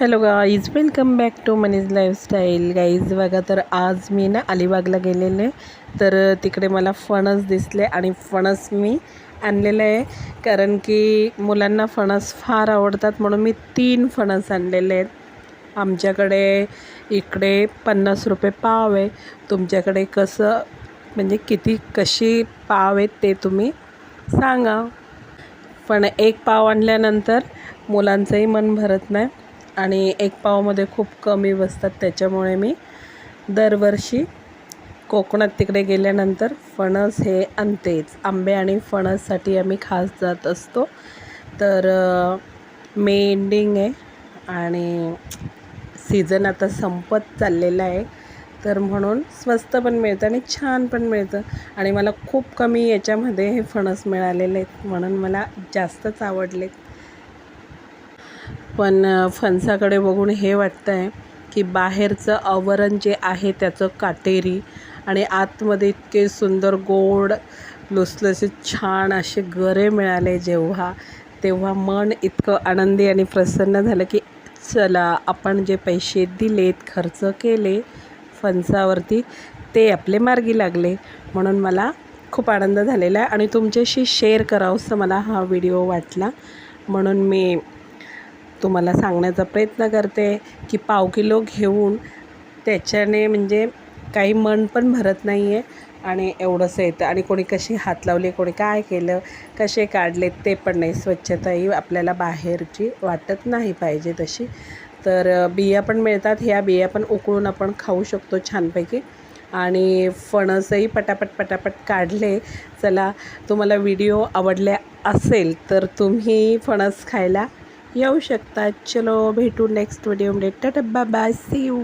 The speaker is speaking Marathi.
Hello guys welcome back to Mani's lifestyle guys बघा तर आज मी ना अलिबागला गेलेले. तर तिकडे मला फणस दिसले आणि फणस मी आणलेलं आहे. कारण की मुलांना फणस फार आवडतात म्हणून मी तीन फणस आणलेले आहेत. आमच्याकडे इकडे पन्नास रुपये पाव आहे. तुमच्याकडे कसं म्हणजे किती कशी पाव आहेत ते तुम्ही सांगा. पण एक पाव आणल्यानंतर मुलांचंही मन भरत नाही. आणि एक पावमध्ये खूप कमी बसतात त्याच्यामुळे मी दरवर्षी कोकणात तिकडे गेल्यानंतर फणस हे आणतेच. आंबे आणि फणससाठी आम्ही खास जात असतो. तर मे एंडिंग आहे आणि सीझन आता संपत चाललेला आहे. तर म्हणून स्वस्त पण मिळतं आणि छान पण मिळतं. आणि मला खूप कमी याच्यामध्ये हे फणस मिळालेले आहेत म्हणून मला जास्तच आवडलेत. पण फणसाकडे बघून हे वाटतं आहे की बाहेरचं आवरण जे आहे त्याचं काटेरी आणि आतमध्ये इतके सुंदर गोड लुसलुसे छान असे गरे मिळाले जेव्हा तेव्हा मन इतकं आनंदी आणि प्रसन्न झालं की चला आपण जे पैसे दिलेत खर्च केले फणसावरती ते आपले मार्गी लागले. म्हणून मला खूप आनंद झालेला आहे आणि तुमच्याशी शेअर करावंसं मला हा व्हिडिओ वाटला. म्हणून मी तुम्हाला सांगण्याचा प्रयत्न करते की पाव किलो घेऊन त्याच्याने म्हणजे काही मन पण भरत नाही आहे आणि एवढंसं येतं. आणि कोणी कशी हात लावले कोणी काय केलं कसे काढले ते पण नाही. स्वच्छताही आपल्याला बाहेरची वाटत नाही पाहिजे तशी. तर बिया पण मिळतात. ह्या बिया पण उकळून आपण खाऊ शकतो छानपैकी. आणि फणसही पटापट पटापट काढले. चला तुम्हाला व्हिडिओ आवडले असेल तर तुम्ही फणस खायला येऊ शकता. चलो भेटू नेक्स्ट व्हिडिओमध्ये टाटा बाय सी यू